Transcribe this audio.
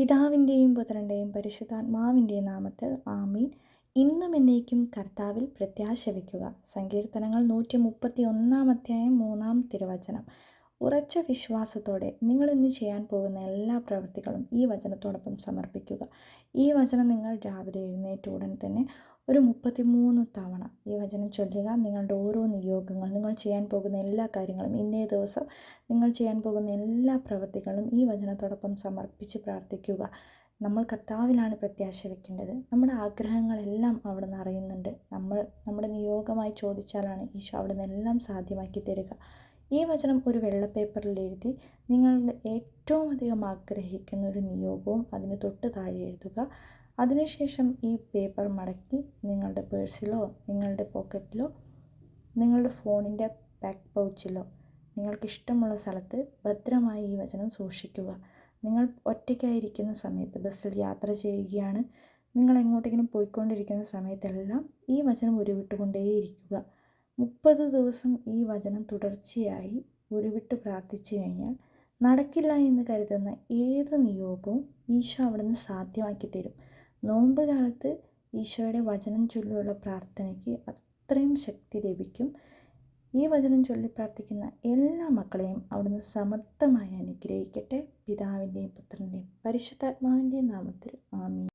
പിതാവിന്റെയും പുത്രന്റെയും പരിശുദ്ധാത്മാവിന്റെയും നാമത്തിൽ ആമീൻ. ഇന്നും എന്നേക്കും കർത്താവിൽ പ്രത്യാശ വയ്ക്കുക. സങ്കീർത്തനങ്ങൾ നൂറ്റി മുപ്പത്തി ഒന്നാം അധ്യായം മൂന്നാം തിരുവചനം. ഉറച്ച വിശ്വാസത്തോടെ നിങ്ങൾ ഇന്ന് ചെയ്യാൻ പോകുന്ന എല്ലാ പ്രവൃത്തികളും ഈ വചനത്തോടൊപ്പം സമർപ്പിക്കുക. ഈ വചനം നിങ്ങൾ രാവിലെ എഴുന്നേറ്റ ഉടൻ തന്നെ ഒരു മുപ്പത്തിമൂന്ന് തവണ ഈ വചനം ചൊല്ലുക. നിങ്ങളുടെ ഓരോ നിയോഗങ്ങൾ നിങ്ങൾ ചെയ്യാൻ പോകുന്ന എല്ലാ കാര്യങ്ങളും ഇന്നേ ദിവസം നിങ്ങൾ ചെയ്യാൻ പോകുന്ന എല്ലാ പ്രവൃത്തികളും ഈ വചനത്തോടൊപ്പം സമർപ്പിച്ച് പ്രാർത്ഥിക്കുക. നമ്മൾ കർത്താവിലാണ് പ്രത്യാശ വയ്ക്കേണ്ടത് നമ്മുടെ ആഗ്രഹങ്ങളെല്ലാം അവിടെ നിന്ന് അറിയുന്നുണ്ട്. നമ്മൾ നമ്മുടെ നിയോഗമായി ചോദിച്ചാലാണ് ഈശോ അവിടെ നിന്നെല്ലാം സാധ്യമാക്കി തരിക. ഈ വചനം ഒരു വെള്ള പേപ്പറിൽ എഴുതി നിങ്ങൾ ഏറ്റവും അധികം ആഗ്രഹിക്കുന്ന ഒരു നിയോഗവും അതിന് തൊട്ട് താഴെ എഴുതുക. അതിനുശേഷം ഈ പേപ്പർ മടക്കി നിങ്ങളുടെ പേഴ്സിലോ നിങ്ങളുടെ പോക്കറ്റിലോ നിങ്ങളുടെ ഫോണിന്റെ ബാക്ക് പൗച്ചിലോ നിങ്ങൾക്കിഷ്ടമുള്ള സ്ഥലത്ത് ഭദ്രമായി ഈ വചനം സൂക്ഷിക്കുക. നിങ്ങൾ ഒറ്റയ്ക്കായിരിക്കുന്ന സമയത്ത് ബസ്സിൽ യാത്ര ചെയ്യുകയാണ്. നിങ്ങൾ എങ്ങോട്ടെങ്കിലും പോയിക്കൊണ്ടിരിക്കുന്ന സമയത്തെല്ലാം ഈ വചനം ഉരുവിട്ടുകൊണ്ടേയിരിക്കുക. മുപ്പത് ദിവസം ഈ വചനം തുടർച്ചയായി ഉരുവിട്ട് പ്രാർത്ഥിച്ചു കഴിഞ്ഞാൽ നടക്കില്ല എന്ന് കരുതുന്ന ഏത് നിയോഗവും ഈശോ അവിടുന്ന് സാധ്യമാക്കി തരും. നോമ്പ് കാലത്ത് ഈശോയുടെ വചനം ചൊല്ലിയുള്ള പ്രാർത്ഥനയ്ക്ക് അത്രയും ശക്തി ലഭിക്കും. ഈ വചനം ചൊല്ലി പ്രാർത്ഥിക്കുന്ന എല്ലാ മക്കളെയും അവിടുന്ന് സമർത്ഥമായി അനുഗ്രഹിക്കട്ടെ. പിതാവിന്റെയും പുത്രന്റെയും പരിശുദ്ധാത്മാവിന്റെയും നാമത്തിൽ ആമീൻ.